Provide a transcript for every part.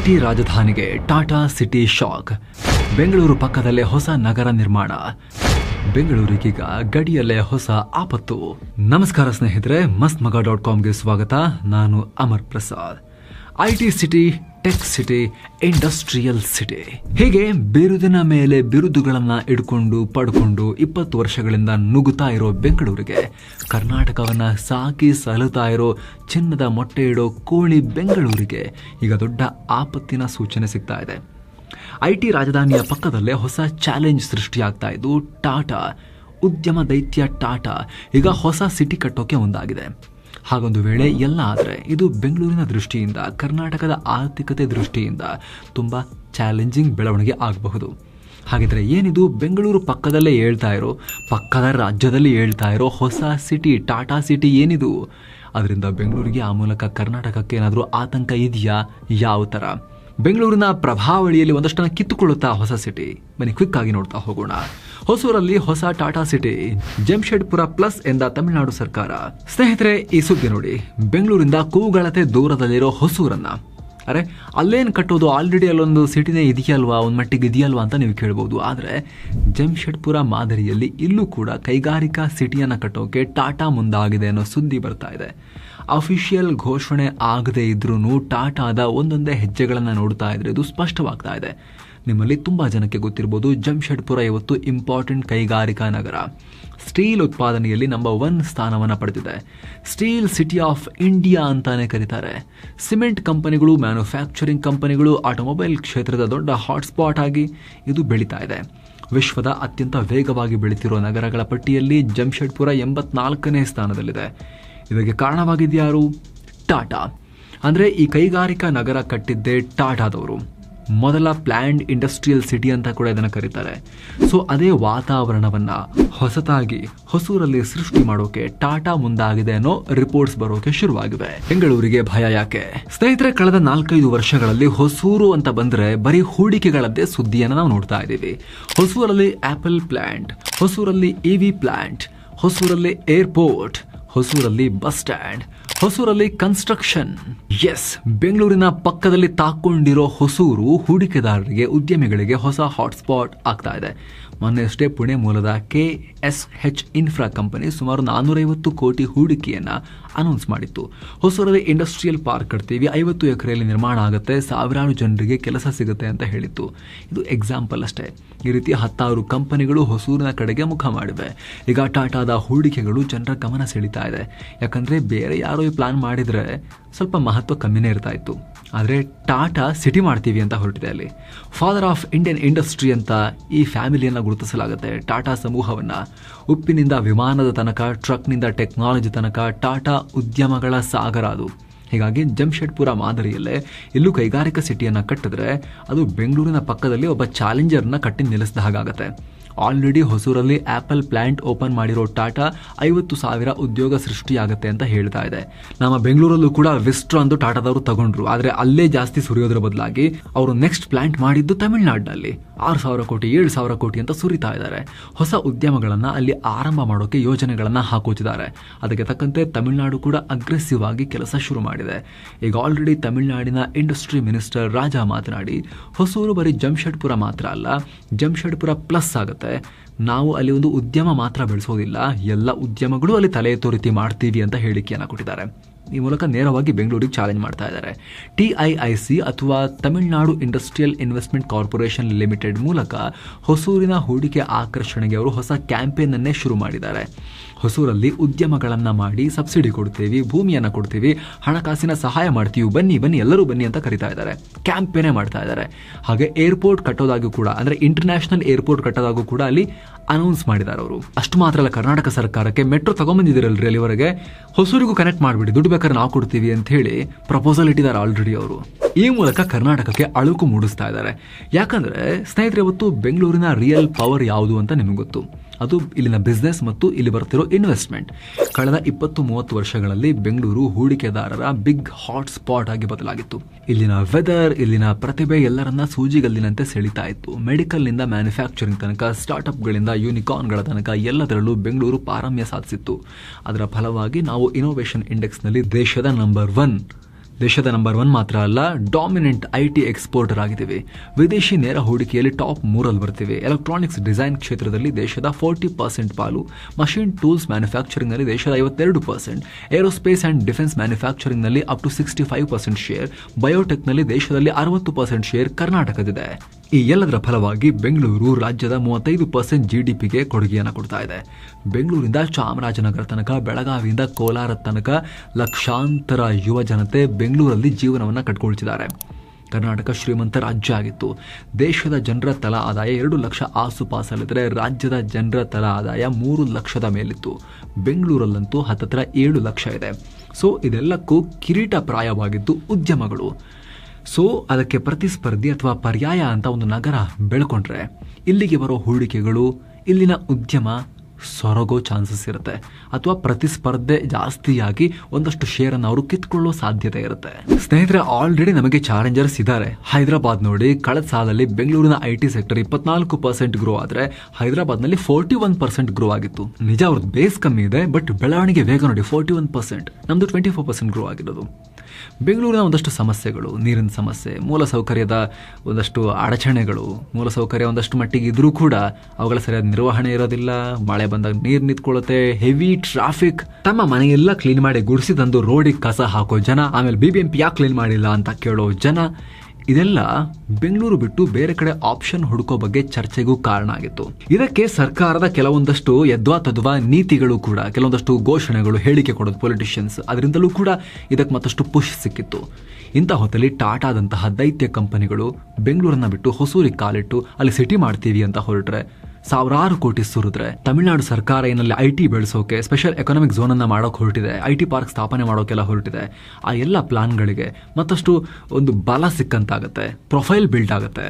IT ರಾಜಧಾನಿಗೆ Tata city shock. Bengaluru ಪಕ್ಕದಲ್ಲೇ ಹೊಸ ನಗರ ನಿರ್ಮಾಣ. ಬೆಂಗಳೂರಿಗೀಗ ಗಡಿಯಲ್ಲೇ ಹೊಸ ಆಪತ್ತು. ನಮಸ್ಕಾರ ಸ್ನೇಹಿತರೆ, ಮಸ್ತ್ ಮಗ ಡಾಟ್ ಕಾಮ್ಗೆ ಸ್ವಾಗತ. ನಾನು Amar Prasad. IT city tech city industrial city ಹೀಗೆ ಬಿರುದಿನ ಮೇಲೆ ಬಿರುದುಗಳನ್ನು ಇಟ್ಕೊಂಡು ಪಡ್ಕೊಂಡು ಇಪ್ಪತ್ತು ವರ್ಷಗಳಿಂದ ನುಗ್ಗುತ್ತಾ ಇರೋ ಬೆಂಗಳೂರಿಗೆ, ಕರ್ನಾಟಕವನ್ನು ಸಾಕಿ ಸಲುತ್ತಾ ಇರೋ ಚಿನ್ನದ ಮೊಟ್ಟೆ ಇಡೋ ಕೋಳಿ ಬೆಂಗಳೂರಿಗೆ ಈಗ ದೊಡ್ಡ ಆಪತ್ತಿನ ಸೂಚನೆ ಸಿಗ್ತಾ ಇದೆ. ಐಟಿ ರಾಜಧಾನಿಯ ಪಕ್ಕದಲ್ಲೇ ಹೊಸ ಚಾಲೆಂಜ್ ಸೃಷ್ಟಿಯಾಗ್ತಾ ಇದ್ದು ಟಾಟಾ, ಉದ್ಯಮ ದೈತ್ಯ ಟಾಟಾ ಈಗ ಹೊಸ ಸಿಟಿ ಕಟ್ಟೋಕೆ ಮುಂದಾಗಿದೆ. ಹಾಗೊಂದು ವೇಳೆ ಎಲ್ಲ ಆದರೆ ಇದು ಬೆಂಗಳೂರಿನ ದೃಷ್ಟಿಯಿಂದ, ಕರ್ನಾಟಕದ ಆರ್ಥಿಕತೆ ದೃಷ್ಟಿಯಿಂದ ತುಂಬ ಚಾಲೆಂಜಿಂಗ್ ಬೆಳವಣಿಗೆ ಆಗಬಹುದು. ಹಾಗಿದ್ರೆ ಏನಿದು ಬೆಂಗಳೂರು ಪಕ್ಕದಲ್ಲೇ ಹೇಳ್ತಾ ಇರೋ, ಪಕ್ಕದ ರಾಜ್ಯದಲ್ಲಿ ಹೇಳ್ತಾ ಇರೋ ಹೊಸ ಸಿಟಿ ಟಾಟಾ ಸಿಟಿ ಏನಿದು? ಅದರಿಂದ ಬೆಂಗಳೂರಿಗೆ ಆ ಮೂಲಕ ಕರ್ನಾಟಕಕ್ಕೆ ಏನಾದರೂ ಆತಂಕ ಇದೆಯಾ? ಯಾವ ಥರ ಬೆಂಗಳೂರಿನ ಪ್ರಭಾವಳಿಯಲ್ಲಿ ಒಂದಷ್ಟನ್ನ ಕಿತ್ತುಕೊಳ್ಳುತ್ತಾ ಹೊಸ ಸಿಟಿ ಬನ್ನಿ ಕ್ವಿಕ್ ಆಗಿ ನೋಡ್ತಾ ಹೋಗೋಣ. ಹೊಸೂರಲ್ಲಿ ಹೊಸ ಟಾಟಾ ಸಿಟಿ, ಜಮ್ಶೆಡ್ಪುರ ಪ್ಲಸ್ ಎಂದ ತಮಿಳುನಾಡು ಸರ್ಕಾರ. ಸ್ನೇಹಿತರೆ, ಈ ಸುದ್ದಿ ನೋಡಿ. ಬೆಂಗಳೂರಿಂದ ಕೂಗಳತೆ ದೂರದಲ್ಲಿರೋ ಹೊಸೂರನ್ನ. ಅರೆ, ಅಲ್ಲೇನು ಕಟ್ಟೋದು ಆಲ್ರೆಡಿ ಅಲ್ಲೊಂದು ಸಿಟಿನೇ ಇದೆಯಲ್ವಾ? ಒಂದು ಮಟ್ಟಿಗೆ ಇದೆಯಲ್ವಾ ಅಂತ ನೀವು ಕೇಳ್ಬೋದು. ಆದರೆ, ಜಮ್ಶೆಡ್ಪುರ ಮಾದರಿಯಲ್ಲಿ ಇಲ್ಲೂ ಕೂಡ ಕೈಗಾರಿಕಾ ಸಿಟಿಯನ್ನು ಕಟ್ಟೋಕೆ ಟಾಟಾ ಮುಂದಾಗಿದೆ ಅನ್ನೋ ಸುದ್ದಿ ಬರ್ತಾ ಇದೆ. ಅಫಿಷಿಯಲ್ ಘೋಷಣೆ ಆಗದೇ ಇದ್ರೂ ಟಾಟಾದ ಒಂದೊಂದೇ ಹೆಜ್ಜೆಗಳನ್ನು ನೋಡ್ತಾ ಇದ್ರೆ ಇದು ಸ್ಪಷ್ಟವಾಗ್ತಾ ಇದೆ. ನಿಮ್ಮಲ್ಲಿ ತುಂಬ ಜನಕ್ಕೆ ಗೊತ್ತಿರ್ಬೋದು ಜಮ್ಷೆಡ್ಪುರ ಇವತ್ತು ಇಂಪಾರ್ಟೆಂಟ್ ಕೈಗಾರಿಕಾ ನಗರ. ಸ್ಟೀಲ್ ಉತ್ಪಾದನೆಯಲ್ಲಿ ನಂಬರ್ ಒನ್ ಸ್ಥಾನವನ್ನು ಪಡೆದಿದೆ. ಸ್ಟೀಲ್ ಸಿಟಿ ಆಫ್ ಇಂಡಿಯಾ ಅಂತಾನೆ ಕರೀತಾರೆ. ಸಿಮೆಂಟ್ ಕಂಪನಿಗಳು, ಮ್ಯಾನುಫ್ಯಾಕ್ಚರಿಂಗ್ ಕಂಪನಿಗಳು, ಆಟೋಮೊಬೈಲ್ ಕ್ಷೇತ್ರದ ದೊಡ್ಡ ಹಾಟ್ಸ್ಪಾಟ್ ಆಗಿ ಇದು ಬೆಳೀತಾ ಇದೆ. ವಿಶ್ವದ ಅತ್ಯಂತ ವೇಗವಾಗಿ ಬೆಳೀತಿರೋ ನಗರಗಳ ಪಟ್ಟಿಯಲ್ಲಿ ಜಮ್ಷೆಡ್ಪುರ ಎಂಬತ್ನಾಲ್ಕನೇ ಸ್ಥಾನದಲ್ಲಿದೆ. ಇದಕ್ಕೆ ಕಾರಣವಾಗಿದ್ಯಾರು ಟಾಟಾ. ಅಂದರೆ ಈ ಕೈಗಾರಿಕಾ ನಗರ ಕಟ್ಟಿದ್ದೇ ಟಾಟಾದವರು. ಮೊದಲ ಪ್ಲ್ಯಾಂಡ್ ಇಂಡಸ್ಟ್ರಿಯಲ್ ಸಿಟಿ ಅಂತ ಕೂಡ ಇದನ್ನು ಕರೀತಾರೆ. ಸೊ ಅದೇ ವಾತಾವರಣವನ್ನ ಹೊಸತಾಗಿ ಹೊಸೂರಲ್ಲಿ ಸೃಷ್ಟಿ ಮಾಡೋಕೆ ಟಾಟಾ ಮುಂದಾಗಿದೆ ಅನ್ನೋ ರಿಪೋರ್ಟ್ಸ್ ಬರೋಕೆ ಶುರುವಾಗಿವೆ. ಬೆಂಗಳೂರಿಗೆ ಭಯ ಯಾಕೆ? ಸ್ನೇಹಿತರೆ, ಕಳೆದ ನಾಲ್ಕೈದು ವರ್ಷಗಳಲ್ಲಿ ಹೊಸೂರು ಅಂತ ಬಂದ್ರೆ ಬರೀ ಹೂಡಿಕೆಗಳದ್ದೇ ಸುದ್ದಿಯನ್ನು ನಾವು ನೋಡ್ತಾ ಇದ್ದೀವಿ. ಹೊಸೂರಲ್ಲಿ ಆಪಲ್ ಪ್ಲಾಂಟ್ ಹೊಸೂರಲ್ಲಿ ಇವಿ ಪ್ಲಾಂಟ್ ಹೊಸೂರಲ್ಲಿ ಏರ್ಪೋರ್ಟ್ ಹೊಸೂರಲ್ಲಿ ಬಸ್ ಸ್ಟ್ಯಾಂಡ್ ಹೊಸೂರಲ್ಲಿ ಕನ್ಸ್ಟ್ರಕ್ಷನ್ ಎಸ್ ಬೆಂಗಳೂರಿನ ಪಕ್ಕದಲ್ಲಿ ತಾಕೊಂಡಿರೋ ಹೊಸೂರು ಹೂಡಿಕೆದಾರರಿಗೆ, ಉದ್ಯಮಿಗಳಿಗೆ ಹೊಸ ಹಾಟ್ಸ್ಪಾಟ್ ಆಗ್ತಾ ಇದೆ. ಮೊನ್ನೆಯಷ್ಟೇ ಪುಣೆ ಮೂಲದ K S H infra company ಸುಮಾರು ನಾನ್ನೂರೈವತ್ತು ಕೋಟಿ ಹೂಡಿಕೆಯನ್ನ ಅನೌನ್ಸ್ ಮಾಡಿತ್ತು. ಹೊಸೂರಲ್ಲಿ ಇಂಡಸ್ಟ್ರಿಯಲ್ ಪಾರ್ಕ್ ಕಟ್ತೀವಿ, ಐವತ್ತು ಎಕರೆಯಲ್ಲಿ ನಿರ್ಮಾಣ ಆಗುತ್ತೆ, ಸಾವಿರಾರು ಜನರಿಗೆ ಕೆಲಸ ಸಿಗುತ್ತೆ ಅಂತ ಹೇಳಿತ್ತು. ಇದು ಎಕ್ಸಾಂಪಲ್ ಅಷ್ಟೇ. ಈ ರೀತಿ ಹತ್ತಾರು ಕಂಪನಿಗಳು ಹೊಸೂರಿನ ಕಡೆಗೆ ಮುಖ ಮಾಡಿವೆ. ಈಗ ಟಾಟಾದ ಹೂಡಿಕೆಗಳು ಜನರ ಗಮನ ಸೆಳೀತಾ ಇದೆ. ಯಾಕಂದ್ರೆ ಬೇರೆ ಯಾರೋ ಪ್ಲಾನ್ ಮಾಡಿದ್ರೆ ಸ್ವಲ್ಪ ಮಹತ್ವ ಕಮ್ಮಿನೇ ಇರ್ತಾ ಇತ್ತು. ಆದರೆ ಟಾಟಾ ಸಿಟಿ ಮಾಡ್ತೀವಿ ಅಂತ ಹೊರಟಿದೆ ಅಲ್ಲಿ. ಫಾದರ್ ಆಫ್ ಇಂಡಿಯನ್ ಇಂಡಸ್ಟ್ರಿ ಅಂತ ಈ ಫ್ಯಾಮಿಲಿಯನ್ನು ಗುರುತಿಸಲಾಗುತ್ತೆ. ಟಾಟಾ ಸಮೂಹವನ್ನು. ಉಪ್ಪಿನಿಂದ ವಿಮಾನದ ತನಕ ಟ್ರಕ್ನಿಂದ ಟೆಕ್ನಾಲಜಿ ತನಕ ಟಾಟಾ ಉದ್ಯಮಗಳ ಸಾಗರ ಅದು. ಹೀಗಾಗಿ ಜಮ್ಶೆಡ್ಪುರ ಮಾದರಿಯಲ್ಲೇ ಇಲ್ಲೂ ಕೈಗಾರಿಕಾ ಸಿಟಿಯನ್ನು ಕಟ್ಟಿದ್ರೆ ಅದು ಬೆಂಗಳೂರಿನ ಪಕ್ಕದಲ್ಲಿ ಒಬ್ಬ ಚಾಲೆಂಜರ್ನ ಕಟ್ಟಿ ನಿಲ್ಲಿಸಿದ ಹಾಗಾಗತ್ತೆ. ಆಲ್ರೆಡಿ ಹೊಸೂರಲ್ಲಿ ಆಪಲ್ ಪ್ಲಾಂಟ್ ಓಪನ್ ಮಾಡಿರೋ ಟಾಟಾ ಐವತ್ತು ಸಾವಿರ ಉದ್ಯೋಗ ಸೃಷ್ಟಿಯಾಗುತ್ತೆ ಅಂತ ಹೇಳ್ತಾ ಇದೆ. ನಮ್ಮ ಬೆಂಗಳೂರಲ್ಲೂ ಕೂಡ ವಿಸ್ಟ್ರ ಅಂದು ಟಾಟಾದವರು ತಗೊಂಡ್ರು. ಆದರೆ ಅಲ್ಲೇ ಜಾಸ್ತಿ ಸುರಿಯೋದ್ರ ಬದಲಾಗಿ ಅವರು ನೆಕ್ಸ್ಟ್ ಪ್ಲಾಂಟ್ ಮಾಡಿದ್ದು ತಮಿಳುನಾಡಿನಲ್ಲಿ ಆರು ಸಾವಿರ ಕೋಟಿ, ಏಳು ಸಾವಿರ ಕೋಟಿ ಅಂತ ಸುರಿತಾ ಇದ್ದಾರೆ. ಹೊಸ ಉದ್ಯಮಗಳನ್ನು ಅಲ್ಲಿ ಆರಂಭ ಮಾಡೋಕೆ ಯೋಜನೆಗಳನ್ನು ಹಾಕೋತಿದ್ದಾರೆ. ಅದಕ್ಕೆ ತಕ್ಕಂತೆ ತಮಿಳುನಾಡು ಕೂಡ ಅಗ್ರೆಸಿವ್ ಆಗಿ ಕೆಲಸ ಶುರು ಮಾಡಿದೆ. ಈಗ ಆಲ್ರೆಡಿ ತಮಿಳುನಾಡಿನ ಇಂಡಸ್ಟ್ರಿ ಮಿನಿಸ್ಟರ್ ರಾಜಾ ಮಾತನಾಡಿ, ಹೊಸೂರು ಬರೀ ಜಮ್ಷೆಡ್ಪುರ ಮಾತ್ರ ಅಲ್ಲ ಜಮ್ಷೆಡ್ಪುರ ಪ್ಲಸ್ ಆಗುತ್ತೆ. ನಾವು ಅಲ್ಲಿ ಒಂದು ಉದ್ಯಮ ಮಾತ್ರ ಬೆಳೆಸೋದಿಲ್ಲ, ಎಲ್ಲ ಉದ್ಯಮಗಳು ಅಲ್ಲಿ ತಲೆ ತೋರಿತಿ ರೀತಿ ಮಾಡ್ತೀವಿ ಅಂತ ಹೇಳಿಕೆಯನ್ನು ಕೊಟ್ಟಿದ್ದಾರೆ. ಈ ಮೂಲಕ ನೇರವಾಗಿ ಬೆಂಗಳೂರಿಗೆ ಚಾಲೆಂಜ್ ಮಾಡ್ತಾ ಇದ್ದಾರೆ. ಟಿ ಐ ಐ ಸಿ ಅಥವಾ Tamil Nadu industrial investment corporation limited ಮೂಲಕ ಹೊಸೂರಿನ ಹೂಡಿಕೆ ಆಕರ್ಷಣೆಗೆ ಅವರು ಹೊಸ ಕ್ಯಾಂಪೇನ್ ಅನ್ನೇ ಶುರು ಮಾಡಿದ್ದಾರೆ. ಹೊಸೂರಲ್ಲಿ ಉದ್ಯಮಗಳನ್ನು ಮಾಡಿ ಸಬ್ಸಿಡಿ ಕೊಡ್ತೀವಿ, ಭೂಮಿಯನ್ನು ಕೊಡ್ತೀವಿ, ಹಣಕಾಸಿನ ಸಹಾಯ ಮಾಡ್ತೀವಿ, ಬನ್ನಿ ಬನ್ನಿ, ಎಲ್ಲರೂ ಬನ್ನಿ ಅಂತ ಕರಿತಾ ಇದ್ದಾರೆ. ಕ್ಯಾಂಪೇನೇ ಮಾಡ್ತಾ ಇದ್ದಾರೆ. ಹಾಗೆ ಏರ್ಪೋರ್ಟ್ ಕಟ್ಟೋದಾಗೂ ಕೂಡ, ಅಂದರೆ ಇಂಟರ್ನ್ಯಾಷನಲ್ ಏರ್ಪೋರ್ಟ್ ಕಟ್ಟೋದಾಗೂ ಕೂಡ ಅಲ್ಲಿ ಅನೌನ್ಸ್ ಮಾಡಿದ್ದಾರೆ ಅವರು. ಅಷ್ಟು ಮಾತ್ರ ಅಲ್ಲ, ಕರ್ನಾಟಕ ಸರ್ಕಾರಕ್ಕೆ ಮೆಟ್ರೋ ತಗೊಂಬಂದಿದ್ದೀರಲ್ರಿ ಅಲ್ಲಿವರೆಗೆ? ಹೊಸೂರಿಗೂ ಕನೆಕ್ಟ್ ಮಾಡಿಬಿಡಿ, ದುಡ್ಡು ಬೇಕಾದ್ರೆ ನಾವು ಕೊಡ್ತೀವಿ ಅಂತ ಹೇಳಿ ಪ್ರಪೋಸಲ್ ಇಟ್ಟಿದ್ದಾರೆ ಆಲ್ರೆಡಿ ಅವರು. ಈ ಮೂಲಕ ಕರ್ನಾಟಕಕ್ಕೆ ಅಳುಕು ಮೂಡಿಸ್ತಾ ಇದ್ದಾರೆ. ಯಾಕಂದ್ರೆ, ಸ್ನೇಹಿತರೆ ಇವತ್ತು ಬೆಂಗಳೂರಿನ ರಿಯಲ್ ಪವರ್ ಯಾವುದು ಅಂತ ನಿಮಗೆ ಗೊತ್ತು. ಅದು ಇಲ್ಲಿನ ಬಿಸ್ನೆಸ್ ಮತ್ತು ಇಲ್ಲಿ ಬರ್ತಿರೋ ಇನ್ವೆಸ್ಟ್ಮೆಂಟ್ ಕಳೆದ ಇಪ್ಪತ್ತು ಮೂವತ್ತು ವರ್ಷಗಳಲ್ಲಿ ಬೆಂಗಳೂರು ಹೂಡಿಕೆದಾರರ ಬಿಗ್ ಹಾಟ್ ಸ್ಪಾಟ್ ಆಗಿ ಬದಲಾಗಿತ್ತು. ಇಲ್ಲಿನ ವೆದರ್ ಇಲ್ಲಿನ ಪ್ರತಿಭೆ ಎಲ್ಲರನ್ನ ಸೂಜಿಗಲ್ಲಿನಂತೆ ಸೆಳೀತಾ ಇತ್ತು. ಮೆಡಿಕಲ್ನಿಂದ ಮ್ಯಾನುಫ್ಯಾಕ್ಚರಿಂಗ್ ತನಕ ಸ್ಟಾರ್ಟ್ಅಪ್ಗಳಿಂದ ಯೂನಿಕಾರ್ನ್ಗಳ ತನಕ ಎಲ್ಲದರಲ್ಲೂ ಬೆಂಗಳೂರು ಪಾರಮ್ಯ ಸಾಧಿಸಿತ್ತು. ಅದರ ಫಲವಾಗಿ ನಾವು ಇನೋವೇಷನ್ ಇಂಡೆಕ್ಸ್ನಲ್ಲಿ ದೇಶದ ನಂಬರ್ ಒನ್ ದೇಶದ ನಂಬರ್ ಒನ್ ಮಾತ್ರ ಅಲ್ಲ ಡಾಮಿನೆಂಟ್ ಐ ಟಿ ಎಕ್ಸ್ಪೋರ್ಟರ್ ಆಗಿದ್ದೀವಿ. ವಿದೇಶಿ ನೇರ ಹೂಡಿಕೆಯಲ್ಲಿ ಟಾಪ್ ಮೂರಲ್ಲಿ ಬರ್ತೇವೆ. ಎಲೆಕ್ಟ್ರಾನಿಕ್ಸ್ ಡಿಸೈನ್ ಕ್ಷೇತ್ರದಲ್ಲಿ ದೇಶದ ಫೋರ್ಟಿ ಪರ್ಸೆಂಟ್ ಪಾಲು. ಮಷಿನ್ ಟೂಲ್ಸ್ ಮ್ಯಾನುಫ್ಯಾಕ್ಚರಿಂಗ್ನಲ್ಲಿ ದೇಶದ ಐವತ್ತೆರಡು percent aerospace and defence ಮ್ಯಾನುಫ್ಯಾಕ್ಚರಿಂಗ್ನಲ್ಲಿ up to sixty five percent share ಬಯೋಟೆಕ್ನಲ್ಲಿ ದೇಶದಲ್ಲಿ ಅರವತ್ತು ಪರ್ಸೆಂಟ್ ಶೇರ್ ಕರ್ನಾಟಕದಿದೆ. ಈ ಎಲ್ಲದರ ಫಲವಾಗಿ ಬೆಂಗಳೂರು ರಾಜ್ಯದ ಮೂವತ್ತೈದು ಪರ್ಸೆಂಟ್ ಜಿ ಡಿ ಪಿಗೆ ಕೊಡುಗೆಯನ್ನು ಕೊಡ್ತಾ ಇದೆ. ಬೆಂಗಳೂರಿಂದ ಚಾಮರಾಜನಗರ ತನಕ, ಬೆಳಗಾವಿಯಿಂದ ಕೋಲಾರ ತನಕ ಲಕ್ಷಾಂತರ ಯುವ ಜನತೆ ಬೆಂಗಳೂರಲ್ಲಿ ಜೀವನವನ್ನು ಕಟ್ಕೊಳ್ತಿದ್ದಾರೆ. ಕರ್ನಾಟಕ ಶ್ರೀಮಂತ ರಾಜ್ಯ ಆಗಿತ್ತು. ದೇಶದ ಜನರ ತಲ ಆದಾಯ ಎರಡು ಲಕ್ಷ ಆಸುಪಾಸಲ್ಲಿದ್ದರೆ ರಾಜ್ಯದ ಜನರ ತಲ ಆದಾಯ ಮೂರು ಲಕ್ಷದ ಮೇಲಿತ್ತು. ಬೆಂಗಳೂರಲ್ಲಂತೂ ಹತ್ತತ್ರ ಏಳು ಲಕ್ಷ ಇದೆ. ಸೊ, ಇದೆಲ್ಲಕ್ಕೂ ಕಿರೀಟಪ್ರಾಯವಾಗಿದ್ದು ಉದ್ಯಮಗಳು. ಸೊ ಅದಕ್ಕೆ ಪ್ರತಿಸ್ಪರ್ಧಿ ಅಥವಾ ಪರ್ಯಾಯ ಅಂತ ಒಂದು ನಗರ ಬೆಳ್ಕೊಂಡ್ರೆ ಇಲ್ಲಿಗೆ ಬರೋ ಹೂಡಿಕೆಗಳು, ಇಲ್ಲಿನ ಉದ್ಯಮ ಸೊರಗೋ ಚಾನ್ಸಸ್ ಇರುತ್ತೆ. ಅಥವಾ ಪ್ರತಿಸ್ಪರ್ಧೆ ಜಾಸ್ತಿಯಾಗಿ ಒಂದಷ್ಟು ಶೇರನ್ನು ಅವರು ಕಿತ್ಕೊಳ್ಳೋ ಸಾಧ್ಯತೆ ಇರುತ್ತೆ. ಸ್ನೇಹಿತರೆ ಆಲ್ರೆಡಿ ನಮಗೆ ಚಾಲೆಂಜರ್ಸ್ ಇದ್ದಾರೆ. ಹೈದರಾಬಾದ್ ನೋಡಿ, ಕಳೆದ ಸಾಲಲ್ಲಿ ಬೆಂಗಳೂರಿನ ಐ ಟಿ ಸೆಕ್ಟರ್ ಇಪ್ಪತ್ನಾಲ್ಕು ಪರ್ಸೆಂಟ್ ಗ್ರೋ ಆದರೆ ಹೈದರಾಬಾದ್ನಲ್ಲಿ ಫೋರ್ಟಿ ಒನ್ ಪರ್ಸೆಂಟ್ ಗ್ರೋ ಆಗಿತ್ತು. ನಿಜ ಅವ್ರದ್ದು ಬೇಸ್ ಕಮ್ಮಿ ಇದೆ ಬಟ್ ಬೆಳವಣಿಗೆ ವೇಗ ನೋಡಿ ಫೋರ್ಟಿ ಒನ್ ಪರ್ಸೆಂಟ್ ನಮ್ದು ಟ್ವೆಂಟಿ ಫೋರ್ ಪರ್ಸೆಂಟ್ ಗ್ರೋ ಆಗಿರೋದು. ಬೆಂಗಳೂರಿನ ಒಂದಷ್ಟು ಸಮಸ್ಯೆಗಳು, ನೀರಿನ ಸಮಸ್ಯೆ ಮೂಲಸೌಕರ್ಯದ ಒಂದಷ್ಟು ಅಡಚಣೆಗಳು ಮೂಲಸೌಕರ್ಯ ಒಂದಷ್ಟು ಮಟ್ಟಿಗೆ ಇದ್ರೂ ಕೂಡ ಅವುಗಳ ಸರಿಯಾದ ನಿರ್ವಹಣೆ ಇರೋದಿಲ್ಲ. ಮಳೆ ಬಂದಾಗ ನೀರು ನಿಂತ್ಕೊಳ್ಳುತ್ತೆ ಹೆವಿ ಟ್ರಾಫಿಕ್ ತಮ್ಮ ಮನೆಯೆಲ್ಲ ಕ್ಲೀನ್ ಮಾಡಿ ಗುಡಿಸಿ ತಂದು ರೋಡಿಗೆ ಕಸ ಹಾಕೋ ಜನ, ಆಮೇಲೆ ಬಿ ಬಿ ಎಂ ಯಾಕೆ ಕ್ಲೀನ್ ಮಾಡಿಲ್ಲ ಅಂತ ಕೇಳೋ ಜನ. ಇದೆಲ್ಲ ಬೆಂಗಳೂರು ಬಿಟ್ಟು ಬೇರೆ ಕಡೆ ಆಪ್ಷನ್ ಹುಡುಕೋ ಬಗ್ಗೆ ಚರ್ಚೆಗೂ ಕಾರಣ ಆಗಿತ್ತು. ಇದಕ್ಕೆ ಸರ್ಕಾರದ ಕೆಲವೊಂದಷ್ಟು ಯದ್ವಾ ತದ್ವಾ ನೀತಿಗಳು ಕೂಡ, ಕೆಲವೊಂದಷ್ಟು ಘೋಷಣೆಗಳು, ಹೇಳಿಕೆ ಕೊಡೋದು ಪೊಲಿಟಿಷಿಯನ್ಸ್ ಅದರಿಂದಲೂ ಕೂಡ ಇದಕ್ಕೆ ಮತ್ತಷ್ಟು ಪುಷ್ ಸಿಕ್ಕಿತ್ತು. ಇಂಥ ಹೊತ್ತಲ್ಲಿ ಟಾಟಾದಂತಹ ದೈತ್ಯ ಕಂಪನಿಗಳು ಬೆಂಗಳೂರನ್ನ ಬಿಟ್ಟು ಹೊಸೂರಿಗೆ ಕಾಲಿಟ್ಟು ಅಲ್ಲಿ ಸಿಟಿ ಮಾಡ್ತೀವಿ ಅಂತ ಹೊರಟ್ರೆ ಸಾವಿರಾರು ಕೋಟಿ ಸುರಿದ್ರೆ ತಮಿಳುನಾಡು ಸರ್ಕಾರ ಏನಲ್ಲಿ ಐ ಟಿ ಬೆಳೆಸೋಕೆ ಸ್ಪೆಷಲ್ ಎಕನಾಮಿಕ್ ಝೋನ್ ಅನ್ನ ಮಾಡೋಕೆ ಹೊರಟಿದೆ ಐ ಟಿ ಪಾರ್ಕ್ ಸ್ಥಾಪನೆ ಮಾಡೋಕೆಲ್ಲ ಹೊರಟಿದೆ. ಆ ಎಲ್ಲ ಪ್ಲಾನ್ಗಳಿಗೆ ಮತ್ತಷ್ಟು ಒಂದು ಬಲ ಸಿಕ್ಕಂತಾಗತ್ತೆ ಪ್ರೊಫೈಲ್ ಬಿಲ್ಡ್ ಆಗುತ್ತೆ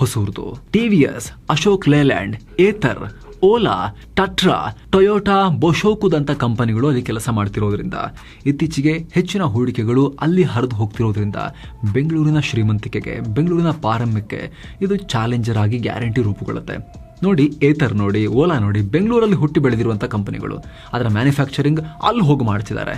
ಹೊಸೂರ್ದು. T V S Ashok Leyland Ather Ola Tatra Toyota ಬೊಶೋಕುದಂತ ಕಂಪನಿಗಳು ಅಲ್ಲಿ ಕೆಲಸ ಮಾಡ್ತಿರೋದ್ರಿಂದ. ಇತ್ತೀಚೆಗೆ ಹೆಚ್ಚಿನ ಹೂಡಿಕೆಗಳು ಅಲ್ಲಿ ಹರಿದು ಹೋಗ್ತಿರೋದ್ರಿಂದ ಬೆಂಗಳೂರಿನ ಶ್ರೀಮಂತಿಕೆಗೆ, ಬೆಂಗಳೂರಿನ ಪಾರಮ್ಯಕ್ಕೆ ಇದು ಚಾಲೆಂಜರ್ ಆಗಿ ಗ್ಯಾರಂಟಿ ರೂಪುಗೊಳ್ಳುತ್ತೆ. ನೋಡಿ ಏತರ್ ನೋಡಿ ಓಲಾ ನೋಡಿ ಬೆಂಗಳೂರಲ್ಲಿ ಹುಟ್ಟಿ ಬೆಳೆದಿರುವಂಥ ಕಂಪನಿಗಳು ಅದರ ಮ್ಯಾನುಫ್ಯಾಕ್ಚರಿಂಗ್ ಅಲ್ಲಿ ಹೋಗಿ ಮಾಡ್ತಿದ್ದಾರೆ.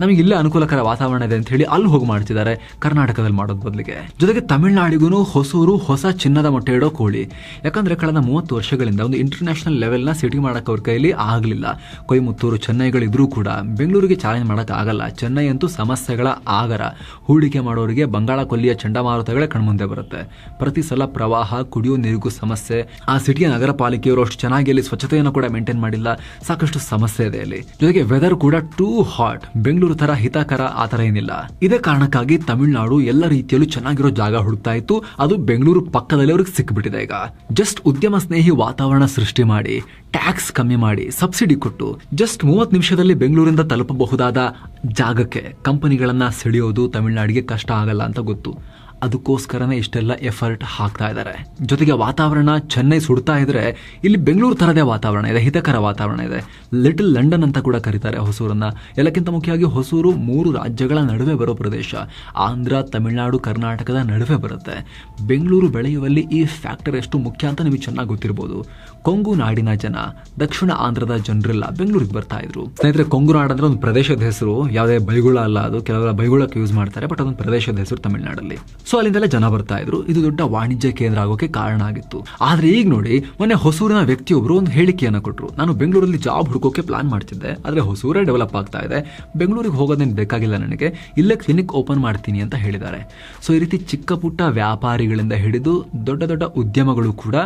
ನಮಗೆ ಇಲ್ಲೇ ಅನುಕೂಲಕರ ವಾತಾವರಣ ಇದೆ ಅಂತ ಹೇಳಿ ಅಲ್ಲಿ ಹೋಗಿ ಮಾಡ್ತಿದ್ದಾರೆ. ಕರ್ನಾಟಕದಲ್ಲಿ ಮಾಡೋದ್ ಬದಲಿಗೆ. ಜೊತೆಗೆ ತಮಿಳುನಾಡಿಗೂ ಹೊಸೂರು ಹೊಸ ಚಿನ್ನದ ಮೊಟ್ಟೆ ಇಡೋ ಕೋಳಿ. ಯಾಕಂದ್ರೆ ಕಳೆದ ಮೂವತ್ತು ವರ್ಷಗಳಿಂದ ಒಂದು ಇಂಟರ್ನ್ಯಾಷನಲ್ ಲೆವೆಲ್ನ ಸಿಟಿ ಮಾಡಕ್ಕೆ ಅವ್ರ ಕೈಲಿ ಆಗಲಿಲ್ಲ. ಕೊಯಮತ್ತೂರು, ಚೆನ್ನೈಗಳಿದ್ರೂ ಕೂಡ ಬೆಂಗಳೂರಿಗೆ ಚಾಲೆಂಜ್ ಮಾಡಕ್ ಆಗಲ್ಲ. ಚೆನ್ನೈ ಅಂತೂ ಸಮಸ್ಯೆಗಳ ಆಗರ. ಹೂಡಿಕೆ ಮಾಡೋರಿಗೆ ಬಂಗಾಳ ಕೊಲ್ಲಿಯ ಚಂಡಮಾರುತಗಳೇ ಕಣ್ಮುಂದೆ ಬರುತ್ತೆ. ಪ್ರತಿ ಸಲ ಪ್ರವಾಹ, ಕುಡಿಯೋ ನೀರಿಗೂ ಸಮಸ್ಯೆ. ಆ ಸಿಟಿಯ ನಗರ ಪಾಲಿಕೆಯವರು ಅಷ್ಟು ಚೆನ್ನಾಗಿ ಅಲ್ಲಿ ಸ್ವಚ್ಛತೆಯನ್ನು ಕೂಡ ಮೇಂಟೈನ್ ಮಾಡಿಲ್ಲ. ಸಾಕಷ್ಟು ಸಮಸ್ಯೆ ಇದೆ ಅಲ್ಲಿ. ಜೊತೆಗೆ ವೆದರ್ ಕೂಡ ಟೂ ಹಾಟ್ ಬೆಂಗಳೂರು ತರ ಹಿತಕರ ಆತರ ತರ ಏನಿಲ್ಲ. ಇದೇ ಕಾರಣಕ್ಕಾಗಿ ತಮಿಳುನಾಡು ಎಲ್ಲ ರೀತಿಯಲ್ಲೂ ಚೆನ್ನಾಗಿರೋ ಜಾಗ ಹುಡುಕ್ತಾ ಇತ್ತು. ಅದು ಬೆಂಗಳೂರು ಪಕ್ಕದಲ್ಲಿ ಅವ್ರಿಗೆ ಸಿಕ್ಬಿಟ್ಟಿದೆ ಈಗ. ಜಸ್ಟ್ ಉದ್ಯಮ ಸ್ನೇಹಿ ವಾತಾವರಣ ಸೃಷ್ಟಿ ಮಾಡಿ ಟ್ಯಾಕ್ಸ್ ಕಮ್ಮಿ ಮಾಡಿ ಸಬ್ಸಿಡಿ ಕೊಟ್ಟು ಜಸ್ಟ್ ಮೂವತ್ತು ನಿಮಿಷದಲ್ಲಿ ಬೆಂಗಳೂರಿಂದ ತಲುಪಬಹುದಾದ ಜಾಗಕ್ಕೆ ಕಂಪನಿಗಳನ್ನ ಸೆಳೆಯೋದು ತಮಿಳುನಾಡಿಗೆ ಕಷ್ಟ ಆಗಲ್ಲ ಅಂತ ಗೊತ್ತು. ಅದಕ್ಕೋಸ್ಕರನೇ ಇಷ್ಟೆಲ್ಲ ಎಫರ್ಟ್ ಹಾಕ್ತಾ ಇದ್ದಾರೆ. ಜೊತೆಗೆ ವಾತಾವರಣ ಚೆನ್ನೈ ಸುಡ್ತಾ ಇದ್ರೆ, ಇಲ್ಲಿ ಬೆಂಗಳೂರು ಥರದೇ ವಾತಾವರಣ ಇದೆ, ಹಿತಕರ ವಾತಾವರಣ ಇದೆ. ಲಿಟಲ್ ಲಂಡನ್ ಅಂತ ಕೂಡ ಕರೀತಾರೆ ಹೊಸೂರನ್ನ. ಎಲ್ಲಕ್ಕಿಂತ ಮುಖ್ಯವಾಗಿ ಹೊಸೂರು ಮೂರು ರಾಜ್ಯಗಳ ನಡುವೆ ಬರೋ ಪ್ರದೇಶ. ಆಂಧ್ರ, ತಮಿಳುನಾಡು, ಕರ್ನಾಟಕದ ನಡುವೆ ಬರುತ್ತೆ. ಬೆಂಗಳೂರು ಬೆಳೆಯುವಲ್ಲಿ ಈ ಫ್ಯಾಕ್ಟರ್ ಎಷ್ಟು ಮುಖ್ಯ ಅಂತ ನಿಮಗೆ ಚೆನ್ನಾಗಿ ಗೊತ್ತಿರ್ಬೋದು. ಕೊಂಗು ನಾಡಿನ ಜನ, ದಕ್ಷಿಣ ಆಂಧ್ರದ ಜನರೆಲ್ಲ, ಬೆಂಗಳೂರಿಗೆ ಬರ್ತಾ ಇದ್ರು. ಸ್ನೇಹಿತರೆ, ಕೊಂಗು ನಾಡು ಅಂದ್ರೆ ಒಂದು ಪ್ರದೇಶದ ಹೆಸರು. ಯಾವುದೇ ಬೈಗುಳ ಅಲ್ಲ ಅದು. ಕೆಲವರ ಬೈಗುಳಕ್ಕೆ ಯೂಸ್ ಮಾಡ್ತಾರೆ ಬಟ್ ಅದೊಂದು ಪ್ರದೇಶದ ಹೆಸರು ತಮಿಳುನಾಡಲ್ಲಿ. ಸೊ ಅಲ್ಲಿಂದಲೇ ಜನ ಬರ್ತಾ ಇದ್ರು. ಇದು ದೊಡ್ಡ ವಾಣಿಜ್ಯ ಕೇಂದ್ರ ಆಗೋಕೆ ಕಾರಣ ಆಗಿತ್ತು. ಆದ್ರೆ ಈಗ ನೋಡಿ, ಮೊನ್ನೆ ಹೊಸೂರಿನ ವ್ಯಕ್ತಿಯೊಬ್ಬರು ಒಂದು ಹೇಳಿಕೆಯನ್ನು ಕೊಟ್ಟರು ನಾನು ಬೆಂಗಳೂರಲ್ಲಿ ಜಾಬ್ ಹುಡುಕೋಕೆ ಪ್ಲಾನ್ ಮಾಡ್ತಿದ್ದೆ. ಆದ್ರೆ ಹೊಸೂರೇ ಡೆವಲಪ್ ಆಗ್ತಾ ಇದೆ. ಬೆಂಗಳೂರಿಗೆ ಹೋಗೋದೇನು ಬೇಕಾಗಿಲ್ಲ ನನಗೆ. ಇಲ್ಲೇ ಕ್ಲಿನಿಕ್ ಓಪನ್ ಮಾಡ್ತೀನಿ ಅಂತ ಹೇಳಿದ್ದಾರೆ. ಸೊ ಈ ರೀತಿ ಚಿಕ್ಕ ಪುಟ್ಟ ವ್ಯಾಪಾರಿಗಳಿಂದ ಹಿಡಿದು ದೊಡ್ಡ ದೊಡ್ಡ ಉದ್ಯಮಗಳು ಕೂಡ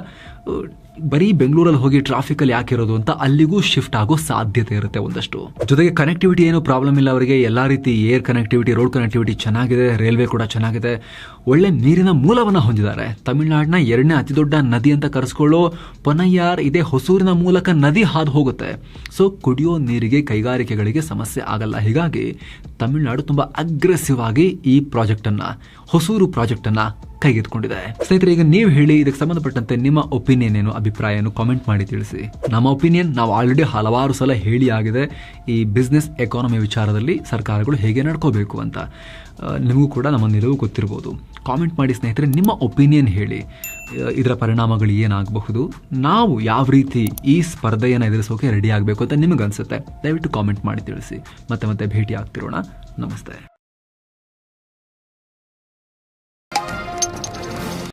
ಬರೀ ಬೆಂಗಳೂರಲ್ಲಿ ಹೋಗಿ ಟ್ರಾಫಿಕ್ ಅಲ್ಲಿ ಯಾಕಿರೋದು ಅಂತ ಅಲ್ಲಿಗೂ ಶಿಫ್ಟ್ ಆಗೋ ಸಾಧ್ಯತೆ ಇರುತ್ತೆ ಒಂದಷ್ಟು. ಜೊತೆಗೆ ಕನೆಕ್ಟಿವಿಟಿ ಏನು ಪ್ರಾಬ್ಲಮ್ ಇಲ್ಲ ಅವರಿಗೆ. ಎಲ್ಲಾ ರೀತಿ ಏರ್ ಕನೆಕ್ಟಿವಿಟಿ ರೋಡ್ ಕನೆಕ್ಟಿವಿಟಿ ಚೆನ್ನಾಗಿದೆ. ರೈಲ್ವೆ ಕೂಡ ಚೆನ್ನಾಗಿದೆ. ಒಳ್ಳೆ ನೀರಿನ ಮೂಲವನ್ನ ಹೊಂದಿದ್ದಾರೆ. ತಮಿಳುನಾಡಿನ ಎರಡನೇ ಅತಿ ದೊಡ್ಡ ನದಿ ಅಂತ ಕರೆಸ್ಕೊಳ್ಳೋ ಪೊನಯ್ಯಾರ್ ಇದೇ ಹೊಸೂರಿನ ಮೂಲಕ ನದಿ ಹಾದು ಹೋಗುತ್ತೆ. ಸೊ ಕುಡಿಯೋ ನೀರಿಗೆ ಕೈಗಾರಿಕೆಗಳಿಗೆ ಸಮಸ್ಯೆ ಆಗಲ್ಲ. ಹೀಗಾಗಿ ತಮಿಳುನಾಡು ತುಂಬಾ ಅಗ್ರೆಸಿವ್ ಆಗಿ ಈ ಪ್ರಾಜೆಕ್ಟ್ ಅನ್ನ ಹೊಸೂರು ಪ್ರಾಜೆಕ್ಟ್ ಅನ್ನ ಕೈಗೆತ್ಕೊಂಡಿದೆ ಸ್ನೇಹಿತರೆ, ಈಗ ನೀವು ಹೇಳಿ, ಇದಕ್ಕೆ ಸಂಬಂಧಪಟ್ಟಂತೆ ನಿಮ್ಮ ಒಪಿನಿಯನ್ ಏನು ಅಭಿಪ್ರಾಯ ಏನು ಕಾಮೆಂಟ್ ಮಾಡಿ ತಿಳಿಸಿ. ನಮ್ಮ ಒಪಿನಿಯನ್, ನಾವು ಆಲ್ರೆಡಿ ಹಲವಾರು ಸಲ ಹೇಳಿ ಆಗಿದೆ ಈ ಬಿಸ್ನೆಸ್ ಎಕಾನಮಿ ವಿಚಾರದಲ್ಲಿ ಸರ್ಕಾರಗಳು ಹೇಗೆ ನಡ್ಕೋಬೇಕು ಅಂತ. ನಿಮಗೂ ಕೂಡ ನಮ್ಮ ನಿಲುವು ಗೊತ್ತಿರ್ಬೋದು. ಕಾಮೆಂಟ್ ಮಾಡಿ ಸ್ನೇಹಿತರೆ, ನಿಮ್ಮ ಒಪಿನಿಯನ್ ಹೇಳಿ. ಇದರ ಪರಿಣಾಮಗಳು ಏನಾಗಬಹುದು? ನಾವು ಯಾವ ರೀತಿ ಈ ಸ್ಪರ್ಧೆಯನ್ನು ಎದುರಿಸೋಕೆ ರೆಡಿ ಆಗಬೇಕು ಅಂತ ನಿಮಗನ್ಸುತ್ತೆ? ದಯವಿಟ್ಟು ಕಾಮೆಂಟ್ ಮಾಡಿ ತಿಳಿಸಿ. ಮತ್ತೆ ಮತ್ತೆ ಭೇಟಿ ಆಗ್ತಿರೋಣ ನಮಸ್ತೆ.